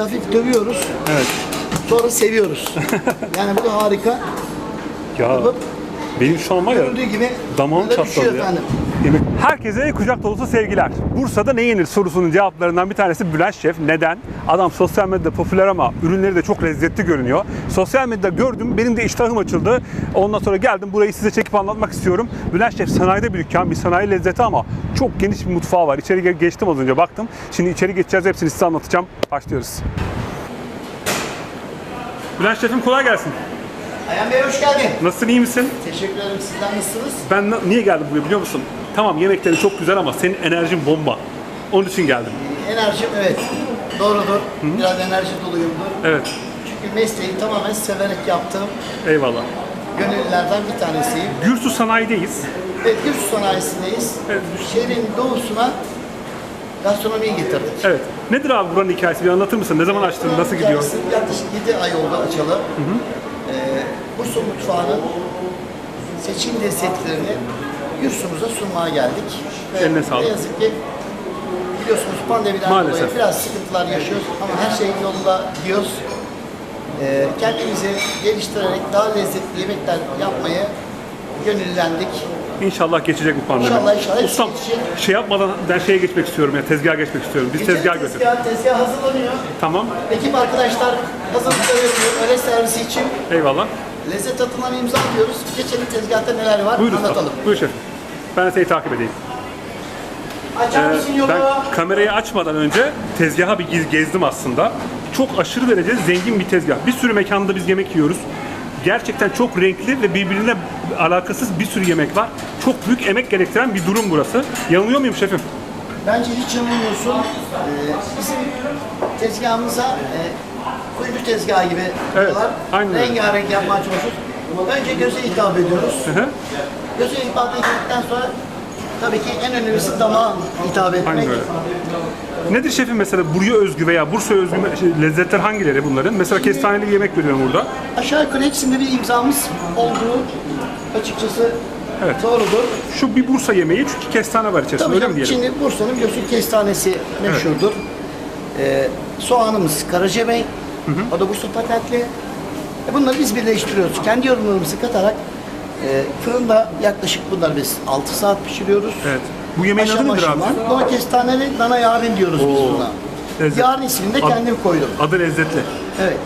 Hafif dövüyoruz. Evet. Sonra seviyoruz. yani bu da harika. Ya Yapıp benim şu an var ya görüldüğü gibi damağım böyle düşüyor çatladı ya. efendim. Yemek. Herkese kucak dolusu sevgiler. Bursa'da ne yenir sorusunun cevaplarından bir tanesi Bülent Şef. Neden? Adam sosyal medyada popüler ama ürünleri de çok lezzetli görünüyor. Sosyal medyada gördüm, benim de iştahım açıldı. Ondan sonra geldim burayı size çekip anlatmak istiyorum. Bülent Şef sanayide bir dükkan, bir sanayi lezzeti ama çok geniş bir mutfağı var. İçeri ge- geçtim az önce baktım. Şimdi içeri geçeceğiz, hepsini size anlatacağım. Başlıyoruz. Bülent Şef'im kolay gelsin. Ayhan Bey hoş geldin. Nasılsın, iyi misin? Teşekkür ederim. Sizden nasılsınız? Ben na- niye geldim buraya biliyor musun? Tamam yemekleri çok güzel ama senin enerjin bomba. Onun için geldim. Enerjim evet. Doğrudur. Biraz enerji doluyumdur. Evet. Çünkü mesleği tamamen severek yaptığım Eyvallah. gönüllülerden bir tanesiyim. Gürsu Sanayi'deyiz. Ve Gürs sanayisindeyiz. Evet. Şehrin doğusuna gastronomiyi getirdik. Evet. Nedir abi buranın hikayesi? Bir anlatır mısın? Ne zaman açtın? Nasıl gidiyor? Yaklaşık- Yaklaşık 7 ay oldu açalı. Ee, Bursa mutfağının seçim lezzetlerini Gürsümüze sunmaya geldik. Ve Eline sağlık. Ne yazık ki biliyorsunuz pandemiden Maalesef. dolayı biraz sıkıntılar yaşıyoruz ama her şey yolunda gidiyoruz. Ee, kendimizi geliştirerek daha lezzetli yemekler yapmaya gönüllendik. İnşallah geçecek bu pandemi. İnşallah, inşallah. Ustam geçecek. şey yapmadan ben şeye geçmek istiyorum ya tezgaha geçmek istiyorum. Biz tezgah götür. Tezgah, tezgah hazırlanıyor. Tamam. Ekip arkadaşlar hazırlıkları yapıyor. Öğle servisi için Eyvallah. lezzet bir imza atıyoruz. Geçelim tezgahta neler var Buyur anlatalım. Buyur şefim. Ben seni takip edeyim. Açar Ee, mısın yolu? ben kamerayı açmadan önce tezgaha bir gez- gezdim aslında. Çok aşırı derece zengin bir tezgah. Bir sürü mekanda biz yemek yiyoruz. Gerçekten çok renkli ve birbirine alakasız bir sürü yemek var. Çok büyük emek gerektiren bir durum burası. Yanılıyor muyum şefim? Bence hiç yanılmıyorsun. Ee, bizim tezgahımıza e, kuyucu tezgahı gibi diyorlar. aynen öyle. Rengarenk yapmaya çalışıyoruz. Önce göze hitap ediyoruz. Hı hı. Göze hitap ettikten sonra tabii ki en önemlisi damağa hitap etmek. Aynen öyle. Nedir şefim mesela buraya özgü veya Bursa'ya özgü şey, lezzetler hangileri bunların? Mesela kestaneli yemek görüyorum burada. Aşağı yukarı hepsinde bir imzamız olduğu açıkçası Evet. doğrudur. Şu bir Bursa yemeği çünkü kestane var içerisinde Tabii öyle mi diyelim? şimdi Bursa'nın biliyorsun kestanesi meşhurdur. Ee, soğanımız Karacabey, o da Bursa patentli. E bunları biz birleştiriyoruz. Kendi yorumlarımızı katarak e, fırında yaklaşık bunları biz 6 saat pişiriyoruz. Evet. Bu yemeğin adı nedir abi? Buna kestaneli dana yarın diyoruz biz Oo, buna. lezzet. Yarın ismini de Ad- kendim koydum. Adı lezzetli. Evet.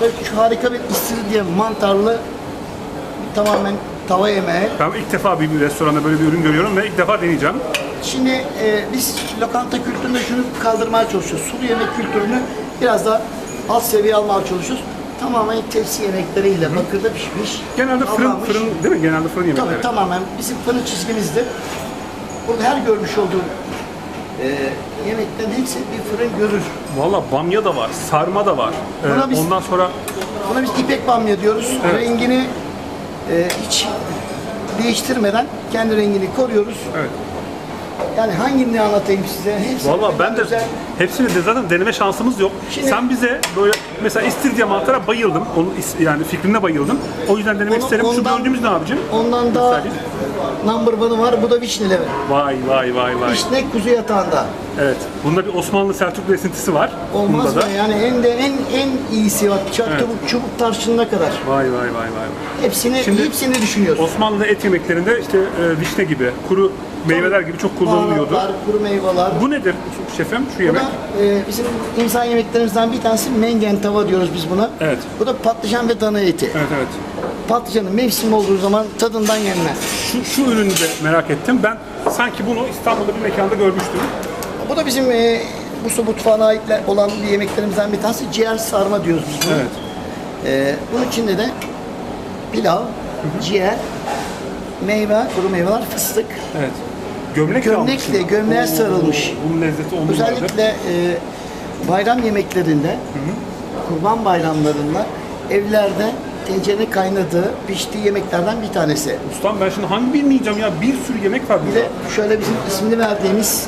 Tabii şu harika bir istiridye mantarlı tamamen tava yemeği. Ben ilk defa bir restoranda böyle bir ürün görüyorum ve ilk defa deneyeceğim. Şimdi e, biz lokanta kültüründe şunu kaldırmaya çalışıyoruz. Sulu yemek kültürünü biraz daha alt seviye almaya çalışıyoruz. Tamamen tepsi yemekleriyle bakırda pişmiş. Genelde fırın, avlanmış. fırın değil mi? Genelde fırın yemekleri. Tabii tamamen bizim fırın çizgimizdir. Burada her görmüş olduğum e, yemeklerin hepsi bir fırın görür. Valla bamya da var, sarma da var. Ee, Buna biz- ondan sonra Buna biz ipek bamya diyoruz. Evet. Rengini e, hiç değiştirmeden kendi rengini koruyoruz. evet. Yani hangisini anlatayım size? Hepsi Valla ben de özel. hepsini de zaten deneme şansımız yok. Şimdi- Sen bize böyle mesela istiridye mantara bayıldım. Onun is- yani fikrine bayıldım. O yüzden denemek Onu- isterim. Şu ondan- gördüğümüz ne abicim? Ondan daha Göstereyim. number one'ı var. Bu da vişneli. Vay vay vay vay. Vişne kuzu yatağında. Evet. Bunda bir Osmanlı Selçuklu esintisi var. Olmaz Bunda mı? da. Yani en de en en iyisi var. Çak Evet. çubuk tarçınına kadar. Vay vay vay vay. vay. Hepsini Şimdi- hepsini düşünüyoruz. Osmanlı et yemeklerinde işte e, vişne gibi, kuru meyveler gibi çok kullanılıyordu. Baharatlar, kuru meyveler. Bu nedir şefim şu yemek? da e, bizim imza yemeklerimizden bir tanesi mengen tava diyoruz biz buna. Evet. Bu da patlıcan ve dana eti. Evet evet. Patlıcanın mevsim olduğu zaman tadından yenmez. Şu, şu ürünü de merak ettim. Ben sanki bunu İstanbul'da bir mekanda görmüştüm. Bu da bizim e, Bursa mutfağına ait olan bir yemeklerimizden bir tanesi ciğer sarma diyoruz biz buna. Evet. E, bunun içinde de pilav, ciğer, meyve, kuru meyveler, fıstık, Evet. Gömlek Gömlekle, gömleğe sarılmış. Bunun lezzeti on numaradır. Özellikle e, bayram yemeklerinde, kurban bayramlarında evlerde tencere kaynadığı, piştiği yemeklerden bir tanesi. Ustam ben şimdi hangi birini yiyeceğim ya? Bir sürü yemek var Bir burada. de şöyle bizim ismini verdiğimiz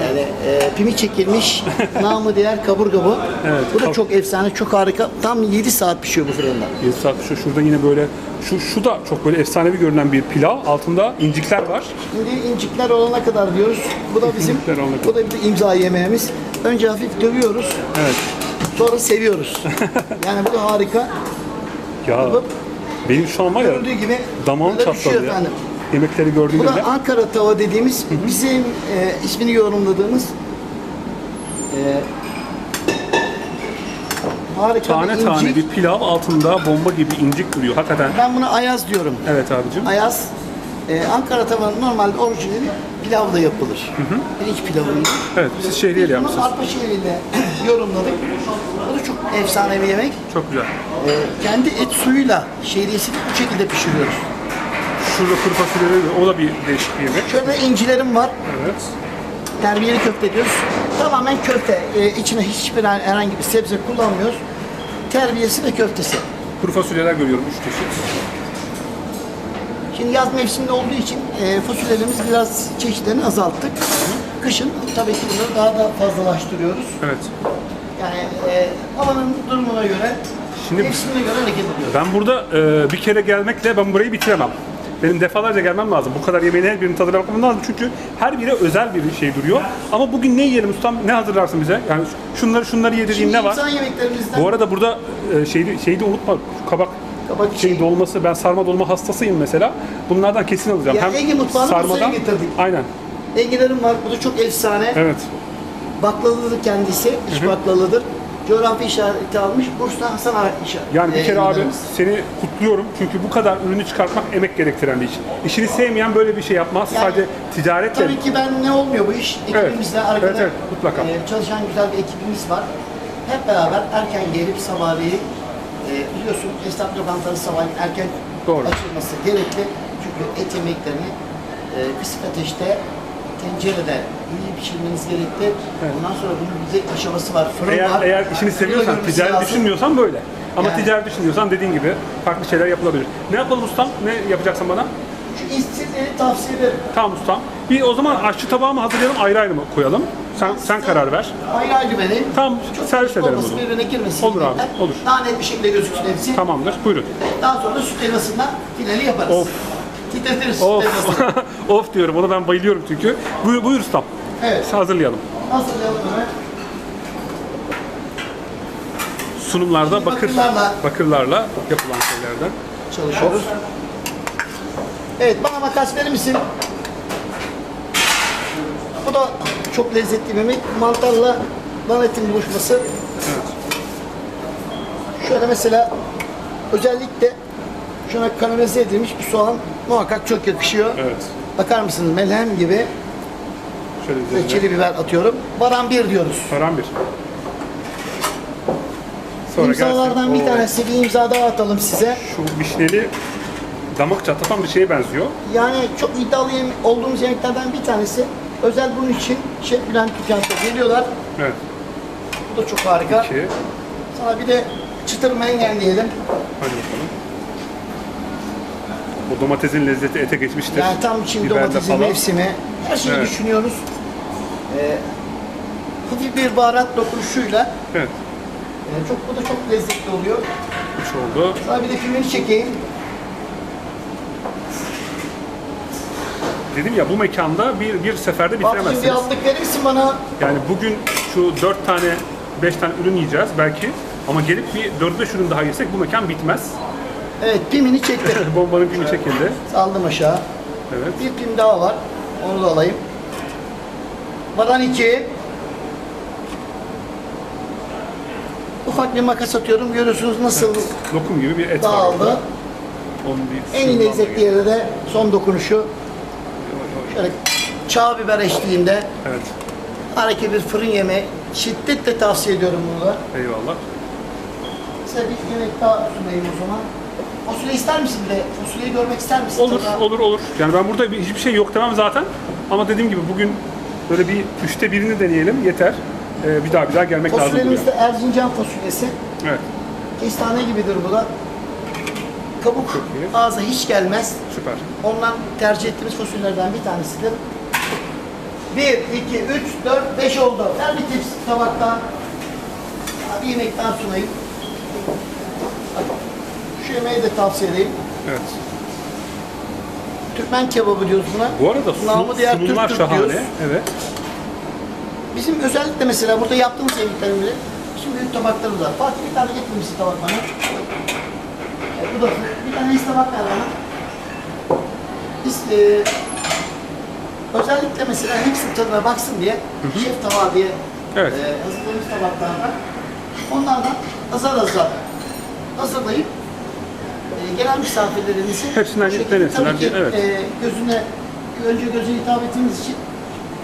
Yani e, pimi çekilmiş, namı diğer kaburga bu. Evet, bu da kab- çok efsane, çok harika. Tam 7 saat pişiyor bu fırında. 7 saat şu şurada yine böyle şu şu da çok böyle efsanevi görünen bir pilav. Altında incikler var. Şimdi incikler olana kadar diyoruz. Bu da bizim, İncikler olana kadar. bu da bir imza yemeğimiz. Önce hafif dövüyoruz, Evet. sonra seviyoruz. yani bu da harika. Ya Hop. benim şu an var ya Gördüğü gibi damağım böyle düşüyor çatladı ya. efendim. Yemekleri Bu gördüğümde da Ankara tava dediğimiz, bizim e, ismini yorumladığımız e, harika tane bir tane bir pilav altında bomba gibi incik duruyor. Hakikaten. Ben buna ayaz diyorum. Evet abicim. Ayaz, e, Ankara tavanın normalde orijinali pilavla yapılır. Pirinç pilavıyla. Evet siz şehriyeli yapmışsınız. arpa şehriyle yorumladık. Bu da çok efsane bir yemek. Çok güzel. E, kendi et suyuyla şehriyesini bu şekilde pişiriyoruz. Şurada kuru fasulyeleri o da bir değişik bir yemek. Şöyle incilerim var. Evet. Terbiyeli köfte diyoruz. Tamamen köfte. E, içine hiçbir herhangi bir sebze kullanmıyoruz. Terbiyesi ve köftesi. Kuru fasulyeler görüyorum üç çeşit. Şimdi yaz mevsiminde olduğu için e, fasulyelerimiz biraz çeşitlerini azalttık. Kışın tabii ki bunları daha da fazlalaştırıyoruz. Evet. Yani e, havanın durumuna göre, Şimdi- mevsimine göre hareket ediyoruz. Ben burada e, bir kere gelmekle ben burayı bitiremem. Benim defalarca gelmem lazım. Bu kadar yemeğin her birinin tadına bakmam lazım. Çünkü her biri özel bir şey duruyor. Ama bugün ne yiyelim ustam? Ne hazırlarsın bize? Yani şunları şunları yedireyim ne var? insan yemeklerimizden Bu arada burada e, şeyi, şeyi de unutma. Kabak Kabak şey içi. dolması. Ben sarma dolma hastasıyım mesela. Bunlardan kesin alacağım. Ya Ege mutfağını Bursa'ya getirdik. Aynen. engilerim var. Bu da çok efsane. Evet. Baklalıdır kendisi. İç baklalıdır. Coğrafi işareti almış. Bursa Hasan Ağa işareti. Yani bir kere abi enginlerimiz. seni kutluyorum. Çünkü bu kadar ürünü çıkartmak emek gerektiren bir iş. İşini sevmeyen böyle bir şey yapmaz. Yani Sadece ticaretle Tabii ki ben ne olmuyor bu iş? Ekibimizle arkada Evet, evet, mutlaka. e, çalışan güzel bir ekibimiz var. Hep beraber erken gelip sabahleyin e, biliyorsun esnaf lokantaları sabahleyin erken Doğru. açılması gerekli. Çünkü et yemeklerini e, kısık ateşte tencerede iyi pişirmeniz gerekli. Ondan sonra bunun bir de aşaması var. Fırın Eğer, var. eğer işini seviyorsan, görmesi lazım. düşünmüyorsan böyle. Ama Yani. ticari düşünüyorsan dediğin gibi farklı şeyler yapılabilir. Ne yapalım ustam? Ne yapacaksın bana? Şu istifleri tavsiye ederim. Tamam ustam. Bir o zaman aşçı tabağı mı hazırlayalım, ayrı ayrı mı koyalım? Sen sen karar ver. Ayrı ayrı vereyim. Tamam, servis edelim olması bunu. birbirine girmesin. Olur abi, olur. Daha net bir şekilde gözüksün hepsi. Tamamdır. Buyurun. Daha sonra da süt helvasından finali yaparız. Of. Titretiriz Of. of diyorum. Ona ben bayılıyorum çünkü. Buyur, buyur ustam. Evet. Hazırlayalım. Hazırlayalım hemen. Sunumlarda bakır bakırlarla- bakırlarla yapılan şeylerden. Çalışıyoruz. Evet bana makas verir misin? Bu da çok lezzetli bir yemek. Mantarla dan etin buluşması. Şöyle mesela özellikle şuna karamelize edilmiş bir soğan muhakkak çok yakışıyor. Evet. Bakar mısınız melhem gibi Şöyle ve üzerine. çili biber atıyorum. Varan bir diyoruz. Param bir. Sonra İmzalardan bir Oo, tanesi bir imza daha atalım size. Şu vişneli damak çatlatan bir şeye benziyor. Yani çok iddialı yem- olduğumuz yemeklerden bir tanesi. Özel bunun için Şef Bülent Tükent'e geliyorlar. Evet. Bu da çok harika. İki. Sana bir de çıtır mengen diyelim. Hadi bakalım. O domatesin lezzeti ete geçmiştir. Yani tam şimdi Biberle domatesin falan. mevsimi. Her şeyi Evet. düşünüyoruz. Ee, hafif bir baharat dokunuşuyla Evet. e, çok bu da çok lezzetli oluyor. Üç oldu. Sana bir de filmini çekeyim. Dedim ya bu mekanda bir bir seferde Bak şimdi bir bitiremezsiniz. altlık verir misin bana? Yani bugün şu dört tane, beş tane ürün yiyeceğiz belki. Ama gelip bir dört beş ürün daha yesek bu mekan bitmez. Evet pimini çektim. Bombanın pimi çekildi. Saldım aşağı. Evet. Bir pim daha var. Onu da alayım. Varan 2. Ufak bir makas atıyorum. Görüyorsunuz nasıl Lokum gibi bir et var dağıldı. bir En lezzetli yeri de son dokunuşu. Şöyle çağ biber eşliğinde Evet. harika bir fırın yemeği. Şiddetle tavsiye ediyorum bunu da. Eyvallah. Size bir yemek daha sunayım o zaman. Fasulye ister misin bir de? Fasulyeyi görmek ister misin? Olur, Tabii. olur, olur. Yani ben burada bir, hiçbir şey yok demem zaten. Ama dediğim gibi bugün böyle bir üçte birini deneyelim yeter. Ee, bir daha bir daha gelmek lazım. Fasulyemiz de Erzincan fasulyesi. Evet, Kestane gibidir bu da. Kabuk ağza hiç gelmez. süper. Ondan tercih ettiğimiz fasulyelerden bir tanesidir. 1, 2, 3, 4, 5 oldu. Ver bir tepsi tabaktan. Bir yemekten sunayım. Bak, Şu yemeği de tavsiye edeyim. Evet. Türkmen kebabı diyoruz buna. Bu arada Namı sunum, diğer sunumlar Türk şahane. diyoruz. Evet. Bizim özellikle mesela burada yaptığımız yemeklerimizi şimdi büyük tabaklarımız var. Fatih bir tane getirmişsin tabak bana. Evet, bu da bir tane iste tabak ver bana. Biz e, özellikle mesela hepsinin tadına baksın diye şef tabağı diye Evet. e, hazırladığımız tabaklardan onlardan azar azar hazırlayıp e, gelen misafirlerimizi Hepsinden ki, diye, evet. e, gözüne önce göze hitap ettiğimiz için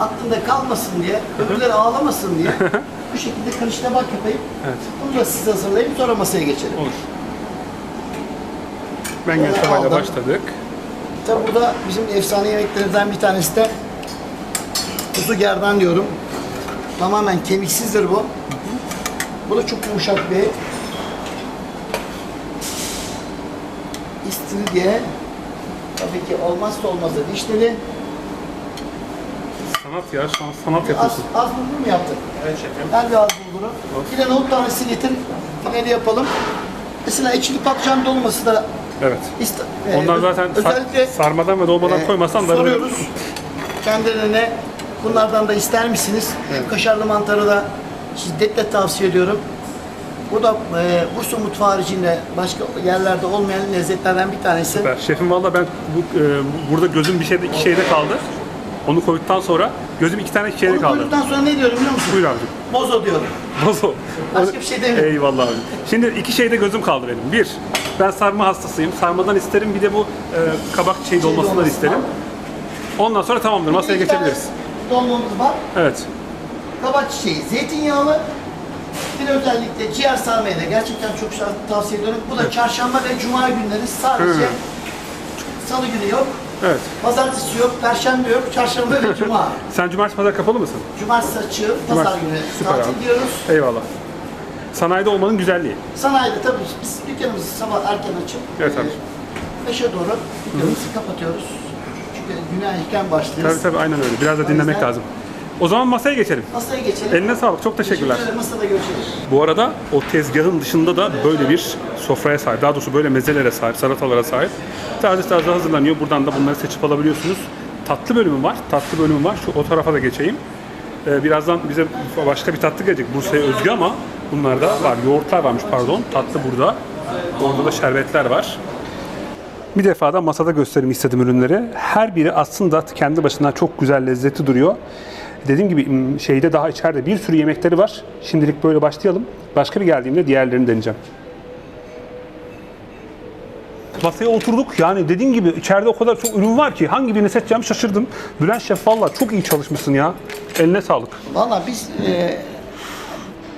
aklında kalmasın diye, öbürleri ağlamasın diye bu şekilde karış tabak yapayım. Evet. Bunu da size hazırlayayım sonra masaya geçelim. Olur. Ben Şöyle tavayla aldım. başladık. Tabi burada bizim efsane yemeklerimizden bir tanesi de kuzu gerdan diyorum. Tamamen kemiksizdir bu. Bu da çok yumuşak bir et. İstiridye. Tabii ki olmazsa olmazı dişleri. Sanat ya, şu an sanat Az, yapıyorsun. az bulgur mu yaptık? Evet şefim. Ver bir az bulguru. Bir de nohut tanesi getir. Finali yapalım. Mesela içli patlıcan dolması da Evet. iste- Onlar e, zaten sar- özellikle sarmadan ve dolmadan Ee, koymasan da soruyoruz. Kendilerine bunlardan da ister misiniz? Kaşarlı mantarı da şiddetle tavsiye ediyorum. Bu da e, Bursa mutfağı haricinde başka yerlerde olmayan lezzetlerden bir tanesi. Süper. Şefim valla ben bu, e, bu- burada gözüm bir şeyde iki şeyde kaldı. Onu koyduktan sonra gözüm iki tane şeyde Onu kaldı. koyduktan sonra ne diyorum biliyor musun? Buyur abicim. Bozo diyorum. Bozo. Başka bir şey demiyorum. Eyvallah abi. Şimdi iki şeyde gözüm kaldı benim. Bir, ben sarma hastasıyım. Sarmadan isterim. Bir de bu e, kabak şey dolmasından dolması isterim. Ondan sonra tamamdır. Masaya Bir tane geçebiliriz. Dolmamız var. Evet. Kabak çiçeği, zeytinyağlı. Bir de özellikle ciğer sarmayı da gerçekten çok tavsiye ediyorum. Bu da çarşamba ve cuma günleri sadece Hı. salı günü yok. Evet. Pazartesi yok, perşembe yok, çarşamba ve cuma. Sen cumartesi pazar kapalı mısın? Cumartesi açıyor, pazar Cumartesi. günü Süper tatil abi. diyoruz. Eyvallah. Sanayide olmanın güzelliği. Sanayide tabii biz dükkanımızı sabah erken açıp Evet abi. 5'e doğru dükkanımızı kapatıyoruz. Çünkü güne erken başlıyoruz. Tabii tabii aynen öyle. Biraz da dinlemek lazım. O zaman masaya geçelim. Masaya geçelim. Eline sağlık. Çok teşekkürler. Teşekkür. Masada görüşürüz. Bu arada o tezgahın dışında da böyle bir sofraya sahip. Daha doğrusu böyle mezelere sahip, salatalara sahip. Taze taze hazırlanıyor. Buradan da bunları seçip alabiliyorsunuz. Tatlı bölümü var. Tatlı bölümü var. Şu o tarafa da geçeyim. Ee, birazdan bize başka bir tatlı gelecek. Bursa'ya özgü ama bunlar da var. Yoğurtlar varmış pardon. Tatlı burada. Orada da şerbetler var. Bir defa da masada göstereyim istedim ürünleri. Her biri aslında kendi başına çok güzel lezzetli duruyor. Dediğim gibi şeyde daha içeride bir sürü yemekleri var. Şimdilik böyle başlayalım. Başka bir geldiğimde diğerlerini deneyeceğim. Masaya oturduk. Yani dediğim gibi içeride o kadar çok ürün var ki hangi birini seçeceğim şaşırdım. Bülent Şef valla çok iyi çalışmışsın ya. Eline sağlık. Valla biz e,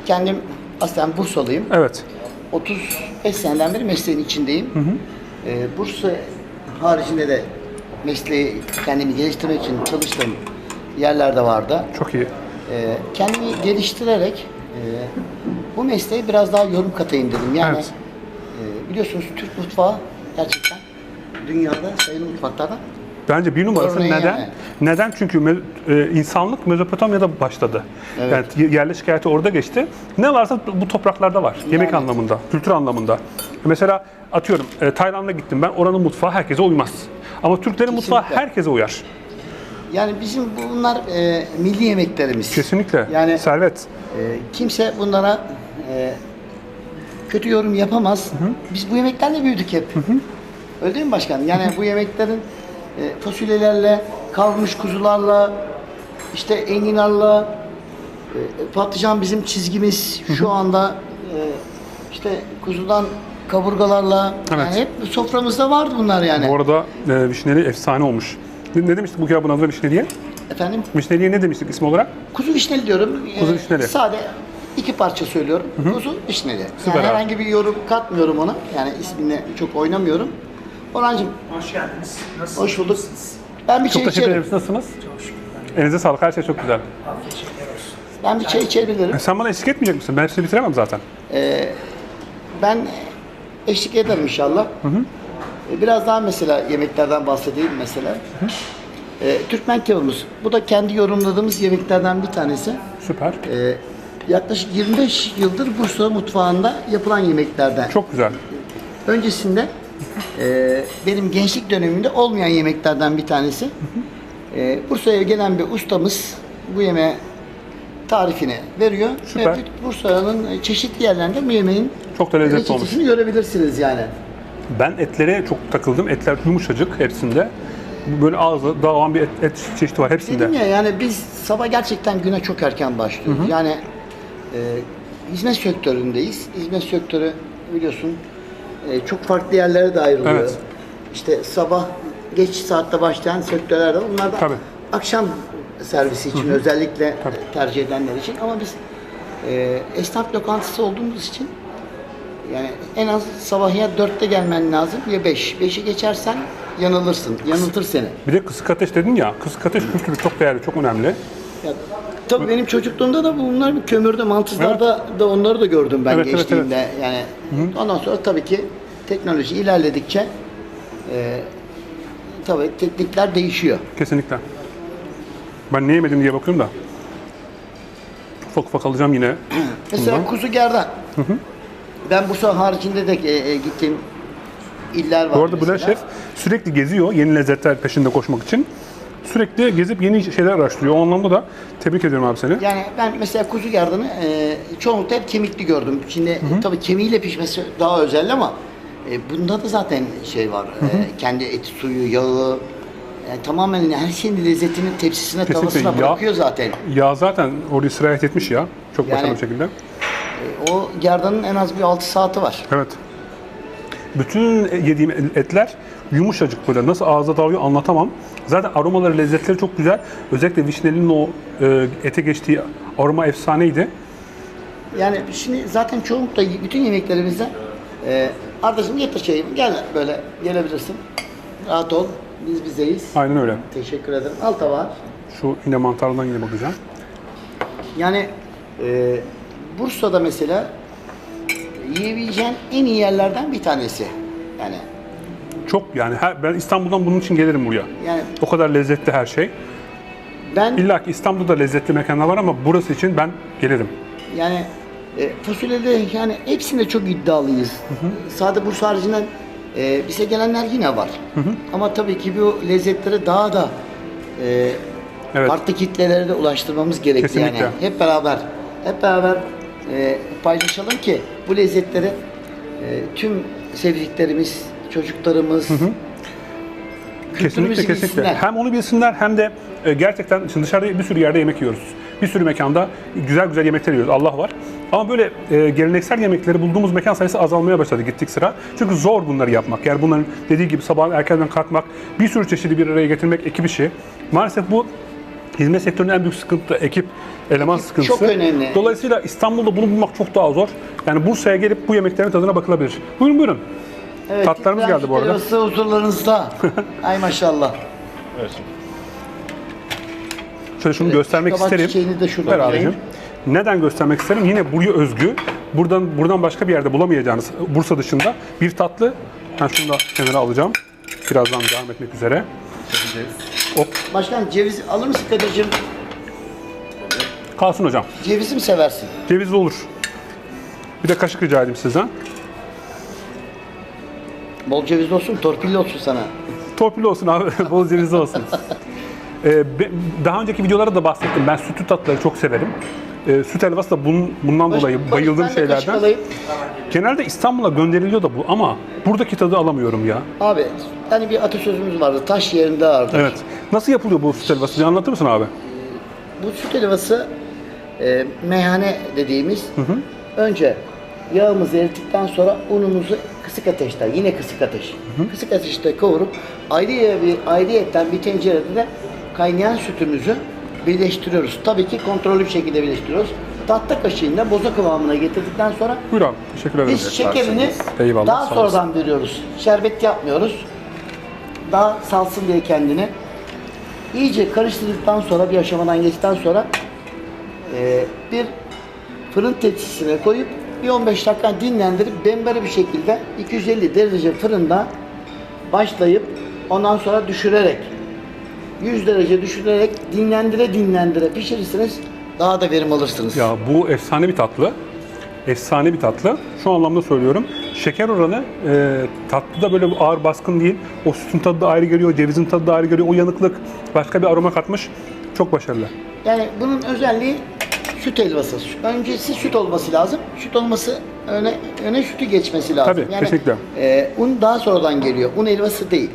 kendim aslen Bursalıyım. Evet. 35 seneden beri mesleğin içindeyim. E, Bursa haricinde de mesleği kendimi geliştirmek için çalıştığım yerlerde vardı. Çok iyi. E, kendimi geliştirerek e, bu mesleğe biraz daha yorum katayım dedim. Yani Evet. e, biliyorsunuz Türk mutfağı gerçekten dünyada sayılı mutfaklardan Bence bir numarası neden? yani. Neden? Çünkü me- e, insanlık Mezopotamya'da başladı. Evet. Yani yerleşik hayatı orada geçti. Ne varsa bu topraklarda var. Yemek anlamında, kültür anlamında. Mesela atıyorum e, Tayland'a gittim ben. Oranın mutfağı herkese uymaz. Ama Türklerin mutfağı Kesinlikle. herkese uyar. Yani bizim bunlar e, milli yemeklerimiz. Kesinlikle. Yani- Servet. E, kimse bunlara e, kötü yorum yapamaz. Biz bu yemeklerle büyüdük hep. Öyle değil mi başkanım? Yani bu yemeklerin e, fasulyelerle, kavrulmuş kuzularla, işte enginarla, e, patlıcan bizim çizgimiz. Şu anda e, işte kuzudan kaburgalarla. Evet. Yani hep soframızda vardı bunlar yani. Bu arada e, vişneli efsane olmuş. Ne, ne demiştik bu kebabın adı vişneliye? Efendim Vişneliye ne demiştik isim olarak? kuzu vişneli diyorum. Kuzu vişneli. Sade iki parça söylüyorum. Kuzu vişneli. Süper yani abi. herhangi bir yorum katmıyorum ona. Yani ismine çok oynamıyorum. Orhancığım Hoş geldiniz. Nasılsınız? hoş bulduk. Ben bir Çok çay teşekkür içerim. ederim. Nasılsınız? Çok şükür. Elinize sağlık. Her şey çok güzel. Afiyet olsun. Ben bir çay içebilirim. Sen bana eşlik etmeyecek misin? Ben hepsini bitiremem zaten. Ben eşlik ederim inşallah. E, Biraz daha mesela yemeklerden bahsedeyim mesela. e, Türkmen kebabımız. Bu da kendi yorumladığımız yemeklerden bir tanesi. Süper. E, yaklaşık 25 yıldır Bursa mutfağında yapılan yemeklerden. Çok güzel. Öncesinde e, benim gençlik döneminde olmayan yemeklerden bir tanesi. E, Bursa'ya gelen bir ustamız bu yemeğe tarifini veriyor. Süper. Ve Bursa'nın çeşitli yerlerinde bu yemeğin Çok da lezzetli olmuş. görebilirsiniz yani. Ben etlere çok takıldım. Etler yumuşacık hepsinde. Böyle ağızda dağılan bir et, et çeşidi var hepsinde. Dedim ya yani biz sabah gerçekten güne çok erken başlıyoruz. Yani e, hizmet sektöründeyiz. Hizmet sektörü biliyorsun e, çok farklı yerlere de ayrılıyor. Evet. İşte sabah geç saatte başlayan sektörler de var. Bunlar da Tabii. akşam servisi için özellikle tercih edenler için. Ama biz e, esnaf lokantası olduğumuz için yani en az sabah ya 4'te gelmen lazım ya 5. 5'i geçersen yanılırsın. Yanıltır seni. Bir de kısık ateş dedin ya. Kısık ateş kültürü çok değerli, çok önemli. Ya, tabii benim çocukluğumda da bunlar bir kömürde, mantızlarda da onları da gördüm ben Evet, evet, gençliğimde. Yani ondan sonra tabii ki teknoloji ilerledikçe e, tabii teknikler değişiyor. Kesinlikle. Ben ne yemedim diye bakıyorum da. Ufak ufak alacağım yine. Mesela kuzu gerdan. Ben Bursa haricinde de e, e, gittiğim iller var. Bu arada Bülent. Şef sürekli geziyor yeni lezzetler peşinde koşmak için. Sürekli gezip yeni şeyler araştırıyor. O anlamda da tebrik ediyorum abi seni. Yani ben mesela kuzu gerdanı e, çoğunlukla hep kemikli gördüm. Şimdi tabii kemiğiyle pişmesi daha özel ama e, bunda da zaten şey var. E, kendi eti, suyu, yağı, yani tamamen her şeyin lezzetini tepsisine, Kesinlikle. tavasına bırakıyor zaten. Ya zaten orayı sirayet etmiş ya. Çok Yani- başarılı bir şekilde. E, o gerdanın en az bir 6 saati var. Evet. Bütün yediğim etler yumuşacık böyle. Nasıl ağza dalıyor anlatamam. Zaten aromaları, lezzetleri çok güzel. Özellikle vişnelinin o e, ete geçtiği aroma efsaneydi. Yani şimdi zaten çoğunlukla bütün yemeklerimizde e, Ardacığım getir şeyimi gel böyle gelebilirsin. Rahat ol. Biz bizeyiz. Aynen öyle. Teşekkür ederim. Al tabağı. Şu yine mantardan yine bakacağım. Yani e, Bursa'da mesela yiyebileceğin en iyi yerlerden bir tanesi. Yani Çok yani her, ben İstanbul'dan bunun için gelirim buraya. yani O kadar lezzetli her şey. ben İlla ki İstanbul'da lezzetli mekanlar var ama burası için ben gelirim. yani e, fasulyede yani hepsinde çok iddialıyız. Sade Bursa haricinden e, bize gelenler yine var. Ama tabii ki bu lezzetleri daha da e, Evet. farklı kitlelere de ulaştırmamız gerekli Kesinlikle. yani. Hep beraber hep beraber e, paylaşalım ki bu lezzetleri e, tüm sevdiklerimiz, çocuklarımız Kesinlikle kültürümüzü kesinlikle. bilsinler. Hem onu bilsinler hem de e, gerçekten şimdi dışarıda bir sürü yerde yemek yiyoruz. Bir sürü mekanda güzel güzel yemekler yiyoruz. Allah var. Ama böyle e, geleneksel yemekleri bulduğumuz mekan sayısı azalmaya başladı gittik sıra. Çünkü zor bunları yapmak. Yani bunların dediği gibi sabah erkenden kalkmak, bir sürü çeşidi bir araya getirmek ekip işi. Maalesef bu hizmet sektörünün en büyük sıkıntı ekip, eleman sıkıntısı. çok önemli. Dolayısıyla İstanbul'da bunu bulmak çok daha zor. Yani Bursa'ya gelip bu yemeklerin tadına bakılabilir. Buyurun buyurun. Evet, Tatlarımız İbrahim geldi bu arada. Helvası huzurlarınızda. Ay maşallah. Şöyle şunu Evet, göstermek kabak isterim. çiçeğini de şuradan Ver vereyim. abicim. Neden göstermek isterim? Yine buraya özgü. Buradan buradan başka bir yerde bulamayacağınız Bursa dışında bir tatlı. Ben şunu da kenara alacağım. Birazdan devam etmek üzere. Hop. Başkan ceviz alır mısın Kadir'cim? Kalsın hocam. Cevizi mi seversin? Cevizli olur. Bir de kaşık rica edeyim sizden. Bol cevizli olsun, torpilli olsun sana. Torpilli olsun abi. Bol cevizli olsun. Ee, daha önceki videolarda da bahsettim. Ben sütlü tatlıları çok severim. Ee, süt helvası da bunun, bundan Baş- dolayı bayıldığım ben de kaşık şeylerden. alayım. Genelde İstanbul'a gönderiliyor da bu ama buradaki tadı alamıyorum ya. Abi hani bir atasözümüz vardı. Taş yerinde ağırdır. Evet. Nasıl yapılıyor bu süt helvası? Bir anlatır mısın abi? Bu süt helvası e, meyhane dediğimiz önce yağımızı erittikten sonra unumuzu kısık ateşte yine kısık ateş. Kısık ateşte kavurup ayrı bir ayrıyetten bir tencerede de kaynayan sütümüzü birleştiriyoruz. Tabii ki kontrollü bir şekilde birleştiriyoruz. Tahta kaşığıyla boza kıvamına getirdikten sonra Buyur abi. Teşekkür ederim. biz şekerini Eyvallah, daha sonradan veriyoruz. Şerbet yapmıyoruz. Daha salsın diye kendini. İyice karıştırdıktan sonra bir aşamadan geçtikten sonra e, bir fırın tepsisine koyup bir 15 dakika dinlendirip bemberi bir şekilde 250 derece fırında başlayıp ondan sonra düşürerek 100 derece düşürerek dinlendire dinlendire pişirirseniz daha da verim alırsınız. Ya bu efsane bir tatlı. Efsane bir tatlı. Şu anlamda söylüyorum. Şeker oranı e, tatlıda böyle ağır baskın değil. O sütün tadı da ayrı geliyor, cevizin tadı da ayrı geliyor. O yanıklık başka bir aroma katmış. Çok başarılı. Yani bunun özelliği süt helvası. Öncesi süt olması lazım. Süt olması öne öne sütü geçmesi lazım. Tabii, yani, kesinlikle. e, un daha sonradan geliyor. Un helvası değil.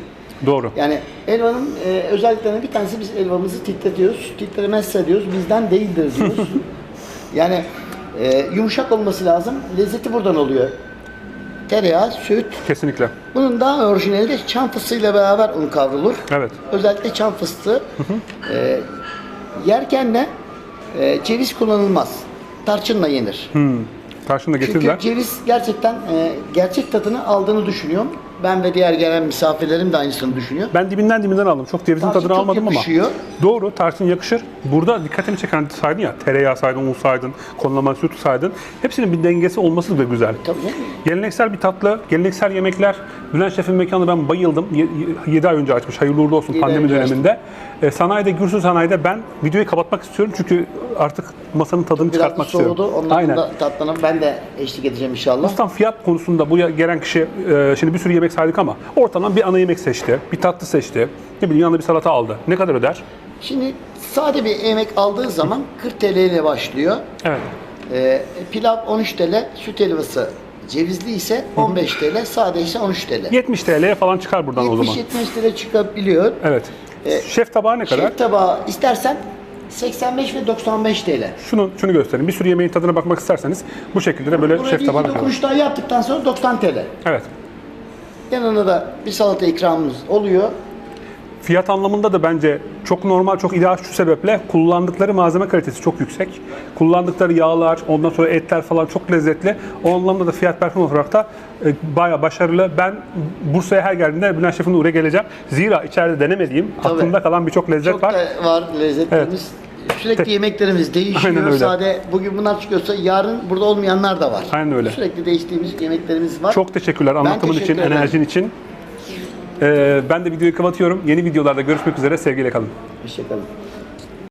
Doğru. Yani helvanın e, özelliklerinden bir tanesi biz helvamızı titretiyoruz. Titremezse diyoruz bizden değildir diyoruz. yani e, yumuşak olması lazım. Lezzeti buradan oluyor. Tereyağı, süt. Kesinlikle. Bunun daha orijinali de çam fıstığıyla beraber un kavrulur. Evet. Özellikle çam fıstığı. E, yerken de e, ceviz kullanılmaz. Tarçınla yenir. Karşında Çünkü getirdiler. ceviz gerçekten e, gerçek tadını aldığını düşünüyorum. Ben ve diğer gelen misafirlerim de aynısını düşünüyor. Ben dibinden dibinden aldım. Çok cevizin Tarçın tadını çok almadım yakışıyor. ama. Doğru, tarçın yakışır. Burada dikkatimi çeken saydın ya, tereyağı saydın, un saydın, konulama süt saydın. Hepsinin bir dengesi olması da güzel. Tabii. Geleneksel bir tatlı, geleneksel yemekler. Bülent Şef'in mekanı ben bayıldım. 7 ay önce açmış. Hayırlı uğurlu olsun Yedi ay pandemi önce döneminde. E, sanayide, Gürsü Sanayi'de ben videoyu kapatmak istiyorum çünkü artık masanın tadını Biraz çıkartmak soğudu. istiyorum. Ondan Aynen. da tatlına ben de eşlik edeceğim inşallah. Ustam fiyat konusunda bu gelen kişi e, şimdi bir sürü yemek saydık ama ortalama bir ana yemek seçti, bir tatlı seçti, ne bileyim yanında bir salata aldı. Ne kadar öder? Şimdi sade bir yemek aldığı zaman 40 TL ile başlıyor. Evet. Ee, pilav 13 TL, süt helvası cevizli ise 15 TL, sade ise 13 TL. 70 TL'ye falan çıkar buradan o zaman. 70-70 TL çıkabiliyor. Evet. Şef tabağı ne kadar? Şef tabağı istersen 85 ve 95 TL. Şunu şunu göstereyim. Bir sürü yemeğin tadına bakmak isterseniz bu şekilde de böyle Buraya şef bir tabağı iki ne kadar? daha yaptıktan sonra 90 TL. Evet. Yanına da bir salata ikramımız oluyor. Fiyat anlamında da bence çok normal, çok ideal şu sebeple kullandıkları malzeme kalitesi çok yüksek. Kullandıkları yağlar, ondan sonra etler falan çok lezzetli. O anlamda da fiyat performans olarak da e, bayağı başarılı. Ben Bursa'ya her geldiğimde Bülent Şef'in uğraya geleceğim. Zira içeride denemediğim, Tabii. aklımda kalan birçok lezzet Çok var. da var lezzetlerimiz. Sürekli yemeklerimiz değişiyor. Öyle. Sade bugün bunlar çıkıyorsa yarın burada olmayanlar da var. Aynen öyle. Sürekli değiştiğimiz yemeklerimiz var. Çok teşekkürler anlatımın teşekkür için, ederim. enerjin için. Ee, ben de videoyu kapatıyorum. Yeni videolarda görüşmek üzere. Sevgiyle kalın. Hoşçakalın.